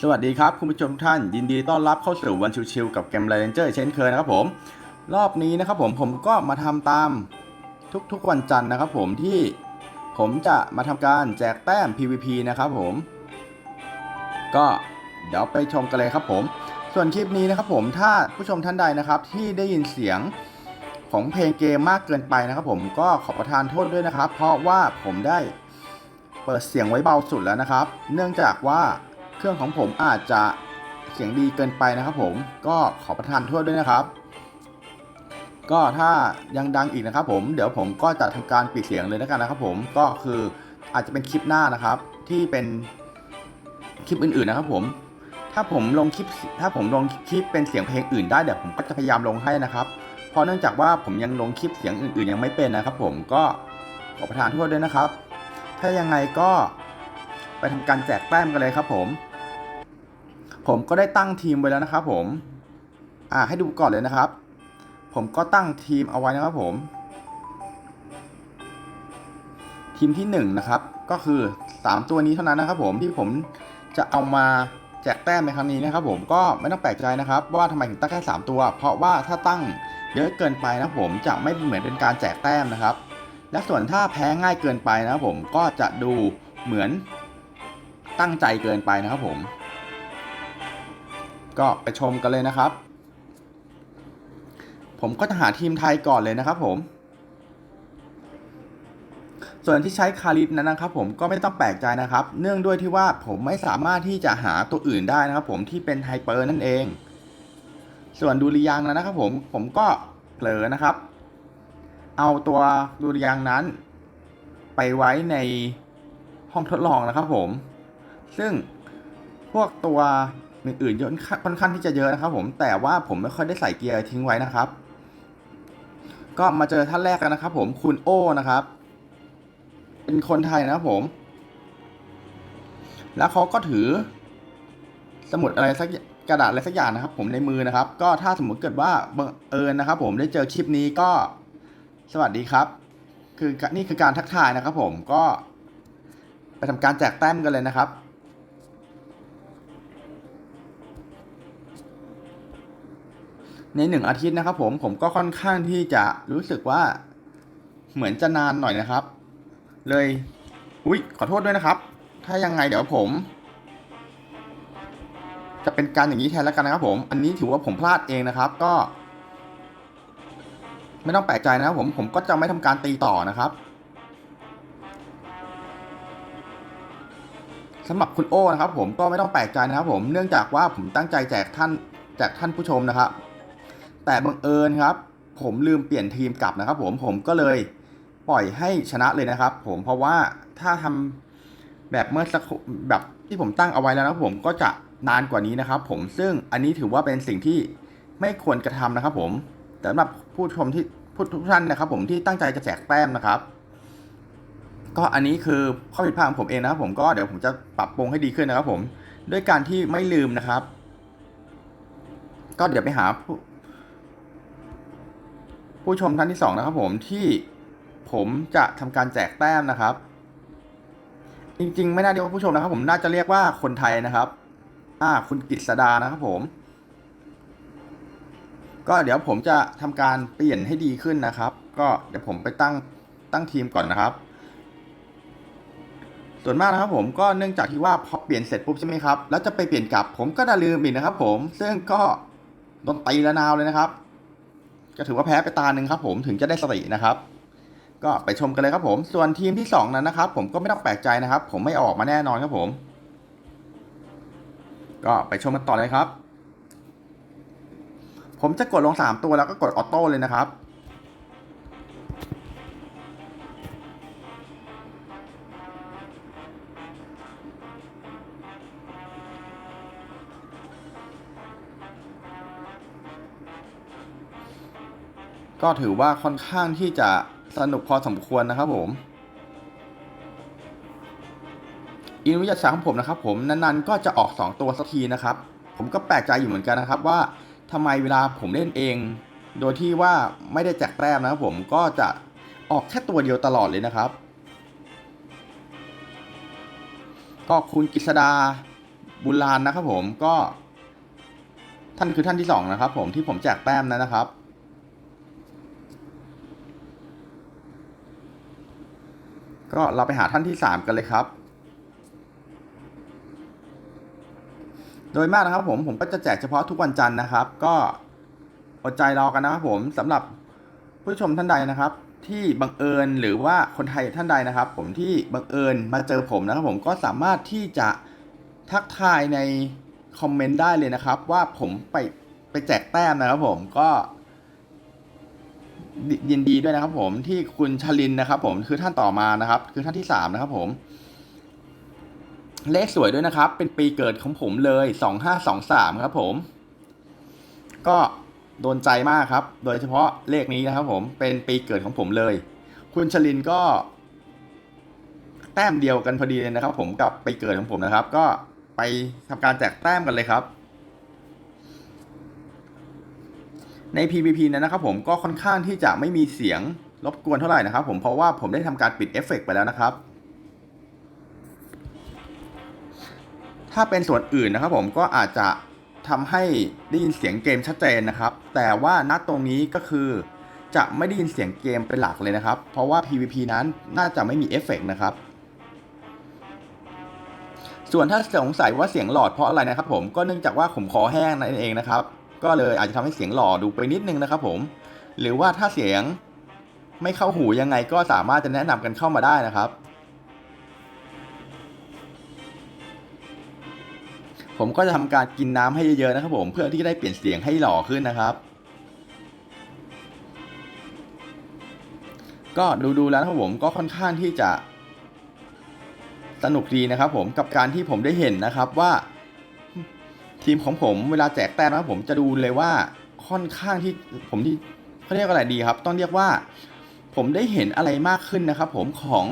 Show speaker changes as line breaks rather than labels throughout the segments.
สวัสดีครับ คุณผู้ชมทุกท่าน ยินดีต้อนรับเข้าสู่วันชิวๆกับเกม r รนเจอร์เช่นเคยนะครับผม รอบนี้นะครับผมผมก็มาทำตามทุกๆวันจันทร์นะครับผมที่ผมจะมาทำการแจกแต้ม PVP นะครับผม ก็เดี๋ยวไปชมกันเลยครับผม ส่วนคลิปนี้นะครับผมถ้าผู้ชมท่านใดนะครับ ที่ได้ยินเสียงของเพลงเกมมากเกินไปนะครับผมก็ขอประทานโทษด้วยนะครับ เพราะว่าผมได้เปิดเสียงไว้เบาสุดแล้วนะครับ เนื่องจากว่า เครื่องของผมอาจจะเสียงดีเกินไปนะครับผมก็ขอประทานโทษด้วยนะครับ ก็ถ้ายังดังอีกนะครับผมเดี๋ยวผมก็จะทำการปิดเสียงเลยแล้วกันนะครับ ผมก็คืออาจจะเป็นคลิปหน้านะครับ ที่เป็นคลิปอื่นๆนะครับ ผม ถ้าผมลงคลิปถ้าผมลงคลิปเป็นเสียงเพลงอื่นได้เดี๋ยวผมก็จะพยายามลงให้นะครับเพราะเนื่องจากว่าผมยังลงคลิปเสียงอื่นๆ ยังไม่เป็นนะครับ ผมก็ขอประทานโทษด้วยนะครับ ถ้ายังไงก็ไปทำการแจกแต้มกันเลยครับผม ผมก็ได้ตั้งทีมไว้แล้วนะครับผมอ่าให้ดูก่อนเลยนะครับ ผมก็ตั้งทีมเอาไว้นะครับผม ทีมที่1นงนะครับ ก็คือ 3 ตัวนี้เท่านั้นนะครับ ผมที่ผมจะเอามาแจกแต้มในครั้งนี้นะครับ ผมก็ไม่ต้องแปลกใจนะครับ ว่าทำไมถึงตั้งแค่ 3 ตัว เพราะว่าถ้าตั้งเยอะเกินไปนะผมจะไม่เหมือนเป็นการแจกแต้มนะครับ และส่วนถ้าแพ้ง่ายเกินไปนะครับผมก็จะดูเหมือนตั้งใจเกินไปนะครับผม ก็ไปชมกันเลยนะครับ ผมก็จะหาทีมไทยก่อนเลยนะครับผม ส่วนที่ใช้คาริสนั้นนะครับ ผมก็ไม่ต้องแปลกใจนะครับ เนื่องด้วยที่ว่าผมไม่สามารถที่จะหาตัวอื่นได้นะครับผมที่เป็นไฮเปอร์นั่นเอง ส่วนดูริยังนั้นนะครับผมผมก็เผลอนะครับ เอาตัวดูริยังนั้น ไปไว้ในห้องทดลองนะครับผม ซึ่งพวกตัว อื่นๆเยอะค่อนข้างที่จะเยอะนะครับผมแต่ว่าผมไม่ค่อยได้ใส่เกียร์ทิ้งไว้นะครับ ก็มาเจอท่านแรกกันนะครับ ผมคุณโอ้นะครับ เป็นคนไทยนะครับผม แล้วเขาก็ถือ สมุดอะไรสักกระดาษอะไรสักอย่างนะครับ ผมในมือนะครับ ก็ถ้าสมมติเกิดว่าบังเอิญนะครับ ผมได้เจอคลิปนี้ก็สวัสดีครับ คือนี่คือการทักทายนะครับ ผมก็ไปทำการแจกแต้มกันเลยนะครับ ในหนึ่งอาทิตย์นะครับผมผมก็ค่อนข้างที่จะรู้สึกว่าเหมือนจะนานหน่อยนะครับ เลยอุ้ยขอโทษด้วยนะครับ ถ้ายังไงเดี๋ยวผม จะเป็นการอย่างนี้แทนแล้วกันนะครับ ผม อันนี้ถือว่าผมพลาดเองนะครับ ก็ ไม่ต้องแปลกใจนะครับผมผมก็จะไม่ทำการตีต่อนะครับสำหรับคุณโอ้นะครับ ผมก็ไม่ต้องแปลกใจนะครับ ผมเนื่องจากว่าผมตั้งใจแจกท่านแจกท่านผู้ชมนะครับ แต่บังเอิญครับ ผมลืมเปลี่ยนทีมกลับนะครับ ผมผมก็เลยปล่อยให้ชนะเลยนะครับ ผมเพราะว่าถ้าทำแบบเมื่อสักแบบที่ผมตั้งเอาไว้แล้วนะผมก็จะนานกว่านี้นะครับ ผมซึ่งอันนี้ถือว่าเป็นสิ่งที่ไม่ควรกระทำนะครับ ผมแต่สำหรับผู้ชมที่ผู้ทุกท่านนะครับ ผมที่ตั้งใจจะแจกแต้มนะครับ ก็อันนี้คือข้อผิดพลาดของผมเองนะครับ ผมก็เดี๋ยวผมจะปรับปรุงให้ดีขึ้นนะครับ ผมด้วยการที่ไม่ลืมนะครับ ก็เดี๋ยวไปหา ผู้ชมท่านที่สองนะครับผมที่ผมจะทำการแจกแต้มนะครับ จริงๆ ไม่น่าเรียกว่าผู้ชมนะครับ ผมน่าจะเรียกว่าคนไทยนะครับ อ่า คุณกฤษดานะครับผม ก็เดี๋ยวผมจะทำการเปลี่ยนให้ดีขึ้นนะครับ ก็เดี๋ยวผมไปตั้งตั้งทีมก่อนนะครับ ส่วนมากนะครับผมก็เนื่องจากที่ว่าพอเปลี่ยนเสร็จปุ๊บใช่ไหมครับแล้วจะไปเปลี่ยนกลับผมก็ได้ลืมอีกนะครับ ผมซึ่งก็โดนตีละนาวเลยนะครับ ก็ถือว่าแพ้ไปตาหนึ่งครับผมถึงจะได้สตินะครับ ก็ไปชมกันเลยครับผม ส่วนทีมที่สองนั้นนะครับ ผมก็ไม่ต้องแปลกใจนะครับ ผมไม่ออกมาแน่นอนครับผม ก็ไปชมกันต่อเลยครับ ผมจะกดลงสามตัวแล้วก็กดออโต้เลยนะครับ ก็ถือว่าค่อนข้างที่จะสนุกพอสมควรนะครับผม อินวิทยาศาสตร์ของผมนะครับ ผมนานๆก็จะออก 2 ตัวสักทีนะครับ ผมก็แปลกใจอยู่เหมือนกันนะครับ ว่าทำไมเวลาผมเล่นเอง โดยที่ว่าไม่ได้แจกแต้มนะครับ ผมก็จะออกแค่ตัวเดียวตลอดเลยนะครับ ก็คุณกฤษดาบุลานนะครับ ผมก็ ท่านคือท่านที่สองนะครับ ผมที่ผมแจกแต้มนะครับ ก็เราไปหาท่านที่สามกันเลยครับ โดยมากนะครับผมผมก็จะแจกเฉพาะทุกวันจันทร์นะครับ ก็อดใจรอกันนะครับผมสำหรับผู้ชมท่านใดนะครับ ที่บังเอิญหรือว่าคนไทยท่านใดนะครับ ผมที่บังเอิญมาเจอผมนะครับผมก็สามารถที่จะทักทายในคอมเมนต์ได้เลยนะครับ ว่าผมไปไปแจกแต้มนะครับผมก็ ยินดีด้วยนะครับ ผมที่คุณชลินนะครับ ผมคือท่านต่อมานะครับ คือท่านที่สามนะครับ ผม เลขสวยด้วยนะครับ เป็นปีเกิดของผมเลยสองห้าสองสามครับ ผม ก็โดนใจมากครับ โดยเฉพาะเลขนี้นะครับ ผมเป็นปีเกิดของผมเลย คุณชลินก็ แต้มเดียวกันพอดีเลยนะครับ ผมกับปีเกิดของผมนะครับ ก็ไปทำการแจกแต้มกันเลยครับ ใน PVP นั้นนะครับผมก็ค่อนข้างที่จะไม่มีเสียงรบกวนเท่าไหร่นะครับผมเพราะว่าผมได้ทำการปิดเอฟเฟกต์ไปแล้วนะครับ ถ้าเป็นส่วนอื่นนะครับผมก็อาจจะทำให้ได้ยินเสียงเกมชัดเจนนะครับ แต่ว่าณตรงนี้ก็คือจะไม่ได้ยินเสียงเกมเป็นหลักเลยนะครับ เพราะว่า PVP นั้นน่าจะไม่มีเอฟเฟกต์นะครับ ส่วนถ้าสงสัยว่าเสียงหลอดเพราะอะไรนะครับผมก็เนื่องจากว่าผมคอแห้งนั่นเองนะครับ ก็เลยอาจจะทำให้เสียงหลอดดูไปนิดนึงนะครับผม หรือว่าถ้าเสียงไม่เข้าหูยังไงก็สามารถจะแนะนำกันเข้ามาได้นะครับ ผมก็จะทำการกินน้ำให้เยอะๆนะครับผมเพื่อที่จะได้เปลี่ยนเสียงให้หล่อขึ้นนะครับก็ดูๆแล้วนะครับผมก็ค่อนข้างที่จะสนุกดีนะครับผมกับการที่ผมได้เห็นนะครับว่า ทีมของผมเวลาแจกแต้มนะครับผมจะดูเลยว่าค่อนข้างที่ผมที่เขาเรียกอะไรดีครับ ต้องเรียกว่า ผมได้เห็นอะไรมากขึ้นนะครับ ผมของ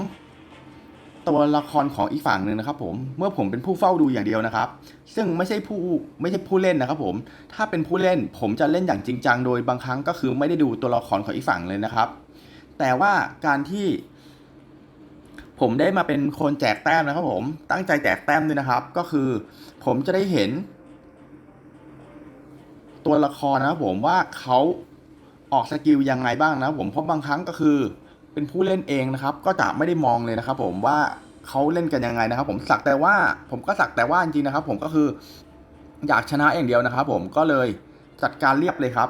ตัวละครของอีกฝั่งหนึ่งนะครับ ผมเมื่อผมเป็นผู้เฝ้าดูอย่างเดียวนะครับ ซึ่งไม่ใช่ผู้ไม่ใช่ผู้เล่นนะครับ ผมถ้าเป็นผู้เล่น ผมจะเล่นอย่างจริงจังโดยบางครั้งก็คือไม่ได้ดูตัวละครของอีกฝั่งเลยนะครับ แต่ว่าการที่ ผมได้มาเป็นคนแจกแต้มนะครับ ผมตั้งใจแจกแต้มด้วยนะครับ ก็คือ ผมจะได้เห็น ตัวละครนะครับผมว่าเขาออกสกิลยังไงบ้างนะครับผมเพราะบางครั้งก็คือเป็นผู้เล่นเองนะครับ ก็จะไม่ได้มองเลยนะครับ ผมว่าเขาเล่นกันยังไงนะครับ ผมสักแต่ว่าผมก็สักแต่ว่าจริงๆนะครับ ผมก็คืออยากชนะอย่างเดียวนะครับ ผมก็เลยจัดการเรียบเลยครับ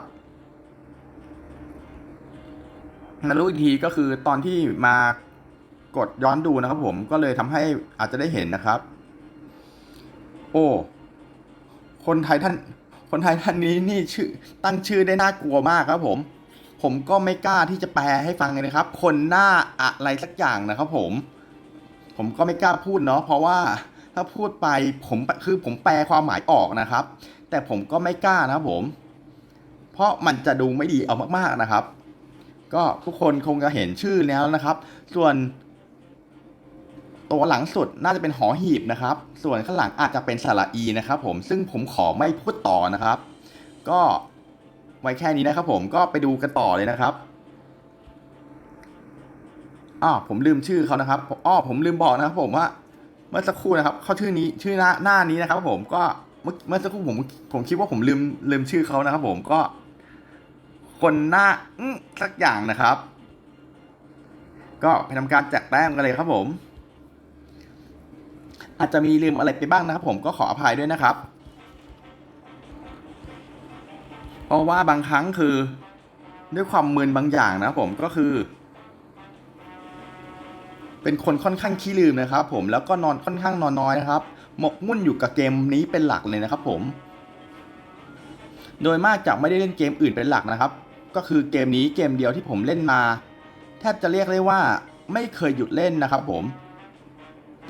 มารู้อีกทีก็คือตอนที่มากดย้อนดูนะครับ ผมก็เลยทำให้อาจจะได้เห็นนะครับ โอ้คนไทยท่าน คนไทยท่านนี้นี่ชื่อตั้งชื่อได้น่ากลัวมากครับผม ผมก็ไม่กล้าที่จะแปลให้ฟังเลยนะครับ คนหน้าอะไรสักอย่างนะครับ ผม ผมก็ไม่กล้าพูดเนาะเพราะว่าถ้าพูดไปผมคือผมแปลความหมายออกนะครับ แต่ผมก็ไม่กล้านะครับผม เพราะมันจะดูไม่ดีเอามากๆนะครับ ก็ทุกคนคงจะเห็นชื่อแล้วนะครับ ส่วน ตัวหลังสุดน่าจะเป็นหอหีบนะครับ ส่วนข้างหลังอาจจะเป็นสระอีนะครับผมซึ่งผมขอไม่พูดต่อนะครับ ก็ไว้แค่นี้นะครับผมก็ไปดูกันต่อเลยนะครับอ้อผมลืมชื่อเขานะครับอ้อผมลืมบอกนะครับผมว่าเมื่อสักครู่นะครับเขาชื่อนี้ชื่อหน้าหน้านี้นะครับ ผมก็เมื่อเมื่อสักครู่ผมผมคิดว่าผมลืมลืมชื่อเขานะครับ ผมก็ คนหน้าสักอย่างนะครับ ก็ไปทำการแจกแต้มกันเลยครับผม อาจจะมีลืมอะไรไปบ้างนะครับผมก็ขออภัยด้วยนะครับ เพราะว่าบางครั้งคือด้วยความมึนบางอย่างนะครับผมก็คือ เป็นคนค่อนข้างขี้ลืมนะครับ ผมแล้วก็นอนค่อนข้างนอนน้อยนะครับ หมกมุ่นอยู่กับเกมนี้เป็นหลักเลยนะครับ ผม โดยมากจะไม่ได้เล่นเกมอื่นเป็นหลักนะครับ ก็คือเกมนี้เกมเดียวที่ผมเล่นมา แทบจะเรียกได้ว่าไม่เคยหยุดเล่นนะครับ ผม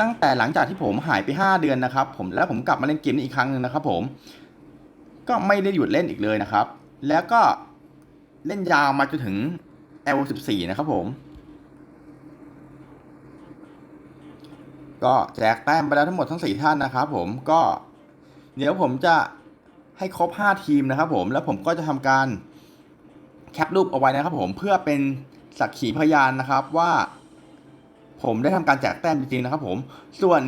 ตั้งแต่หลังจากที่ผมหายไป 5 เดือนนะครับ ผมแล้วผมกลับมาเล่นเกมนี้อีกครั้งหนึ่งนะครับ ผม ก็ไม่ได้หยุดเล่นอีกเลยนะครับ แล้วก็เล่นยาวมาจนถึง L14 นะครับผม ก็แจกแต้มไปแล้วทั้งหมดทั้ง 4 ท่านนะครับ ผมก็ เดี๋ยวผมจะให้ครบ 5 ทีมนะครับ ผมแล้วผมก็จะทำการแคปรูปเอาไว้นะครับ ผมเพื่อเป็นสักขีพยานนะครับว่า ผมได้ทำการแจกแต้มจริงๆนะครับผมส่วน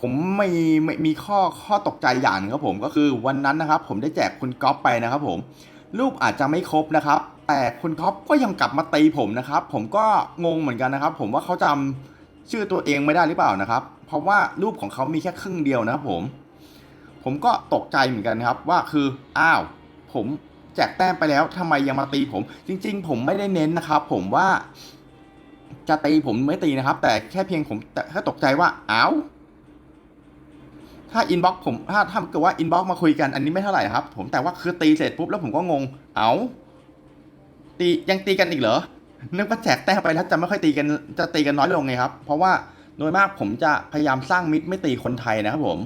ผมไม่ไม่มีข้อข้อตกใจอย่างหนึงครับผมก็คือวันนั้นนะครับ ผมได้แจกคุณก๊อฟไปนะครับผมรูปอาจจะไม่ครบนะครับ แต่คุณก๊อฟก็ยังกลับมาตีผมนะครับ ผมก็งงเหมือนกันนะครับ ผมว่าเขาจำชื่อตัวเองไม่ได้หรือเปล่านะครับ เพราะว่ารูปของเขามีแค่ครึ่งเดียวนะครับผม ผมก็ตกใจเหมือนกันครับ ว่าคืออ้าว ผมแจกแต้มไปแล้วทำไมยังมาตีผม จริง ๆ ผมไม่ได้เน้นนะครับ ผมว่า จะตีผมไม่ตีนะครับ แต่แค่เพียงผมแต่แค่ตกใจว่าอ้าวถ้าอินบ็อกผมถ้าถ้าเกิดว่าอินบ็อกมาคุยกันอันนี้ไม่เท่าไหร่ครับ ผมแต่ว่าคือตีเสร็จปุ๊บแล้วผมก็งง เอ้าตียังตีกันอีกเหรอนึกว่าแจกแต้มไปแล้วจะไม่ค่อยตีกันจะตีกันน้อยลงไงครับ เพราะว่าโดยมากผมจะพยายามสร้างมิตรไม่ตีคนไทยนะครับผม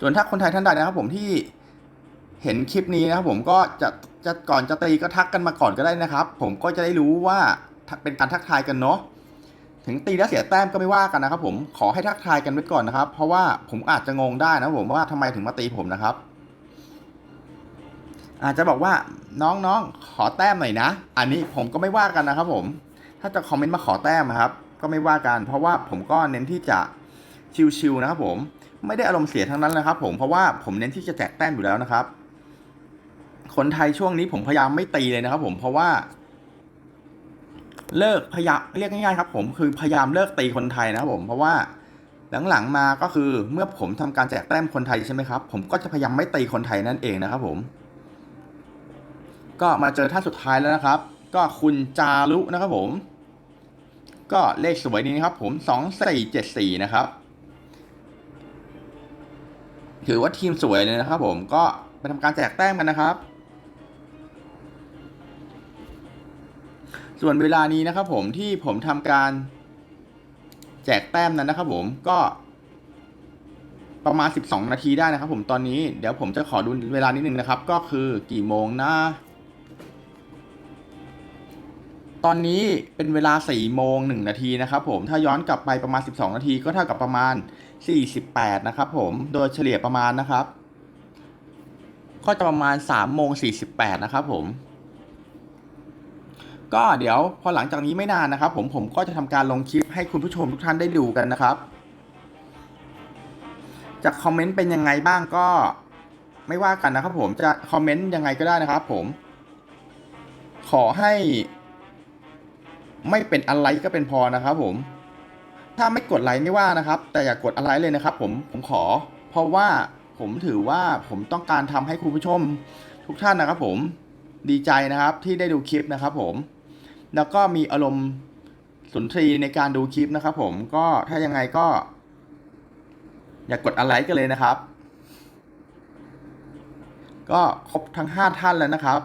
ส่วนถ้าคนไทยท่านใดนะครับ ผมที่เห็นคลิปนี้นะครับผมก็จะจะก่อนจะตีก็ทักกันมาก่อนก็ได้นะครับ ผมก็จะได้รู้ว่า เป็นการทักทายกันเนาะถึงตีแล้วเสียแต้มก็ไม่ว่ากันนะครับ ผมขอให้ทักทายกันไว้ก่อนนะครับ เพราะว่าผมอาจจะงงได้นะผมว่าทำไมถึงมาตีผมนะครับ อาจจะบอกว่าน้องๆขอแต้มหน่อยนะ อันนี้ผมก็ไม่ว่ากันนะครับ ผม ถ้าจะคอมเมนต์มาขอแต้มนะครับ ก็ไม่ว่ากัน เพราะว่าผมก็เน้นที่จะชิวๆนะครับ ผมไม่ได้อารมณ์เสียทั้งนั้นนะครับ ผมเพราะว่าผมเน้นที่จะแจกแต้มอยู่แล้วนะครับ คนไทยช่วงนี้ผมพยายามไม่ตีเลยนะครับ ผมเพราะว่า เลิกพยายามเรียกง่ายๆครับผมคือพยายามเลิกตีคนไทยนะครับผมเพราะว่าหลังๆมาก็คือเมื่อผมทำการแจกแต้มคนไทยใช่ไหมครับ ผมก็จะพยายามไม่ตีคนไทยนั่นเองนะครับผม ก็มาเจอท่านสุดท้ายแล้วนะครับ ก็คุณจารุนะครับผม ก็เลขสวยนี้นะครับ ผมสองสี่เจ็ดสี่นะครับ ถือว่าทีมสวยเลยนะครับผมก็ไปทำการแจกแต้มกันนะครับ ส่วนเวลานี้นะครับผมที่ผมทำการแจกแต้มนั้นนะครับผมก็ประมาณ 12 นาทีได้นะครับ ผมตอนนี้เดี๋ยวผมจะขอดูเวลานิดนึงนะครับ ก็คือกี่โมงนะตอนนี้เป็นเวลา4โมง1นาทีนะครับผมถ้าย้อนกลับไปประมาณ 12 นาทีก็เท่ากับประมาณ 48 นะครับผมโดยเฉลี่ยประมาณนะครับ ก็จะประมาณ3โมง48 นะครับผม ก็เดี๋ยวพอหลังจากนี้ไม่นานนะครับ ผมผมก็จะทำการลงคลิปให้คุณผู้ชมทุกท่านได้ดูกันนะครับจะคอมเมนต์เป็นยังไงบ้างก็ไม่ว่ากันนะครับ ผมจะคอมเมนต์ยังไงก็ได้นะครับ ผม ขอให้ ไม่เป็นอะไรก็เป็นพอนะครับ ผม ถ้าไม่กดไลค์ไม่ว่านะครับ แต่อย่ากกดอะไรเลยนะครับ ผมผมขอ เพราะว่าผมถือว่าผมต้องการทำให้คุณผู้ชม ทุกท่านนะครับ ผมดีใจนะครับที่ได้ดูคลิปนะครับ ผม แล้วก็มีอารมณ์สุนทรีในการดูคลิปนะครับผมก็ถ้ายังไงก็ อย่ากกดอะไรกันเลยนะครับ ก็ครบทั้งห้าท่านแล้วนะครับ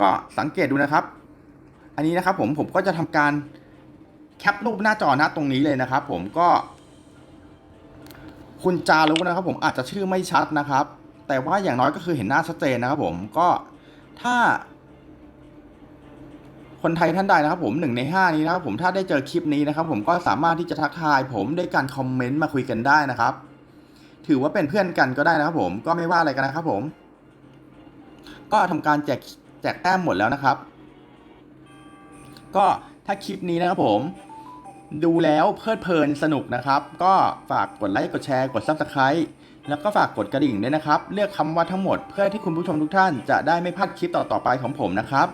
ก็สังเกตดูนะครับ อันนี้นะครับผมผมก็จะทำการแคปรูปหน้าจอหน้าตรงนี้เลยนะครับ ผมก็ คุณจารุนะครับ ผมอาจจะชื่อไม่ชัดนะครับ แต่ว่าอย่างน้อยก็คือเห็นหน้าชัดเจนนะครับ ผมก็ ถ้า คนไทยท่านใดนะครับผมหนึ่งในห้านี้นะครับผมถ้าได้เจอคลิปนี้นะครับ ผมก็สามารถที่จะทักทาย ผมด้วยการคอมเมนต์มาคุยกันได้นะครับ ถือว่าเป็นเพื่อนกันก็ได้นะครับ ผมก็ไม่ว่าอะไรกันนะครับ ผม ก็ทำการแจกแจกแต้มหมดแล้วนะครับ ก็ถ้าคลิปนี้นะครับผมดูแล้วเพลิดเพลินสนุกนะครับ ก็ฝากกดไลค์กดแชร์กด Subscribe แล้วก็ฝากกดกระดิ่งด้วยนะครับ เลือกคำว่าทั้งหมดเพื่อที่คุณผู้ชมทุกท่านจะได้ไม่พลาดคลิปต่อๆไปของผมนะครับ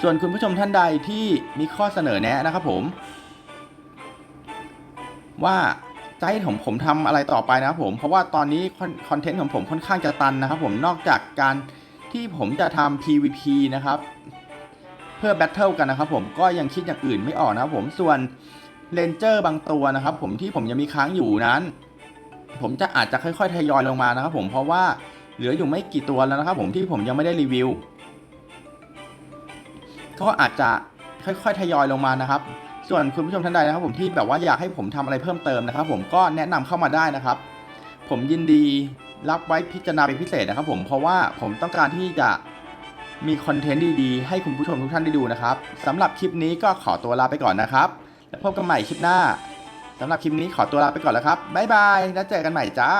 ส่วนคุณผู้ชมท่านใดที่มีข้อเสนอแนะนะครับผม ว่าจะให้ผมผมทำอะไรต่อไปนะครับผม เพราะว่าตอนนี้คอนเทนต์ของผมค่อนข้างจะตันนะครับ ผมนอกจากการที่ผมจะทำ PVP นะครับ เพื่อแบทเทิลกันนะครับ ผมก็ยังคิดอย่างอื่นไม่ออกนะครับผมส่วนเลนเจอร์บางตัวนะครับ ผมที่ผมยังมีค้างอยู่นั้น ผมจะอาจจะค่อยๆทยอยลงมานะครับผมเพราะว่าเหลืออยู่ไม่กี่ตัวแล้วนะครับผมที่ผมยังไม่ได้รีวิว ก็อาจจะค่อยๆทยอยลงมานะครับ ส่วนคุณผู้ชมท่านใดนะครับ ผมที่แบบว่าอยากให้ผมทำอะไรเพิ่มเติมนะครับ ผมก็แนะนำเข้ามาได้นะครับ ผมยินดีรับไว้พิจารณาเป็นพิเศษนะครับ ผมเพราะว่าผมต้องการที่จะมีคอนเทนต์ดีๆให้คุณผู้ชมทุกท่านได้ดูนะครับสำหรับคลิปนี้ก็ขอตัวลาไปก่อนนะครับ แล้วพบกันใหม่คลิปหน้า สำหรับคลิปนี้ขอตัวลาไปก่อนแล้วครับบ๊ายบายแล้วเจอกันใหม่จ้า